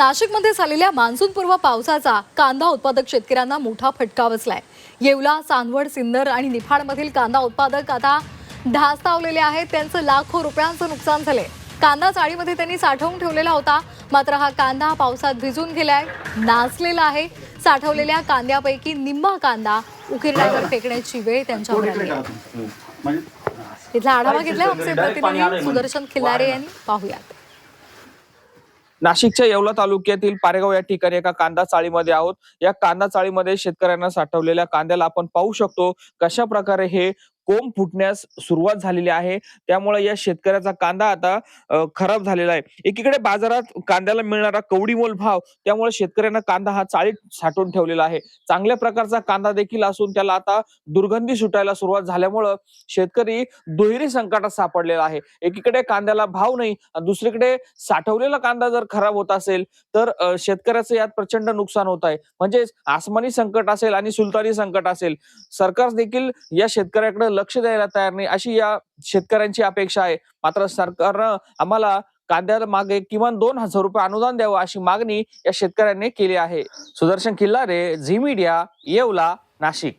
नाशिकमध्ये झालेल्या मान्सूनपूर्व पावसाचा कांदा उत्पादक शेतकऱ्यांना मोठा फटका बसलाय. येवला चांदवड सिन्नर आणि निफाडमधील कांदा उत्पादक आता ढासतावलेले आहेत. त्यांचं लाखो रुपयांचं नुकसान झालंय. कांदा चाळीमध्ये त्यांनी साठवून ठेवलेला होता. मात्र हा कांदा पावसात भिजून गेलाय नाचलेला आहे. साठवलेल्या कांद्यापैकी निम्मा कांदा उकिरड्यावर फेकण्याची वेळ त्यांच्यावर आली. म्हणजे तिथला आढावा घेतलाय आमचे प्रतिनिधी सुदर्शन खिल्लारे यांनी. पाहूयात. नाशिकच्या येवला तालुक्यातील पारेगाव या ठिकाणी एका कांदा चाळीमध्ये आहोत. या कांदा चाळीमध्ये शेतकऱ्यांना साठवलेल्या कांद्याला आपण पाहू शकतो कशा प्रकारे हे कोंब फुटण्यास सुरुवात झालेली आहे. त्यामुळे या शेतकऱ्याचा कांदा आता खराब झालेला आहे. एकीकडे बाजारात कांद्याला मिळणारा कवडीमोल भाव त्यामुळे शेतकऱ्यांना कांदा हा चाळीत साठवून ठेवलेला आहे. चांगल्या प्रकारचा कांदा देखील असून त्याला आता दुर्गंधी सुटायला सुरुवात झाल्यामुळं शेतकरी दुहेरी संकटात सापडलेला आहे. एकीकडे कांद्याला भाव नाही दुसरीकडे साठवलेला कांदा जर खराब होत असेल तर शेतकऱ्याचं यात प्रचंड नुकसान होत आहे. म्हणजेच आसमानी संकट असेल आणि सुलतानी संकट असेल. सरकार देखील या शेतकऱ्याकडे लक्ष द्यायला तयार नाही. अशी या शेतकऱ्यांची अपेक्षा आहे. मात्र सरकारनं आम्हाला कांद्याला मागे किमान दोन हजार रुपये अनुदान द्यावं अशी मागणी या शेतकऱ्यांनी केली आहे. Sudarshan Killare Zee Media Yeola Nashik.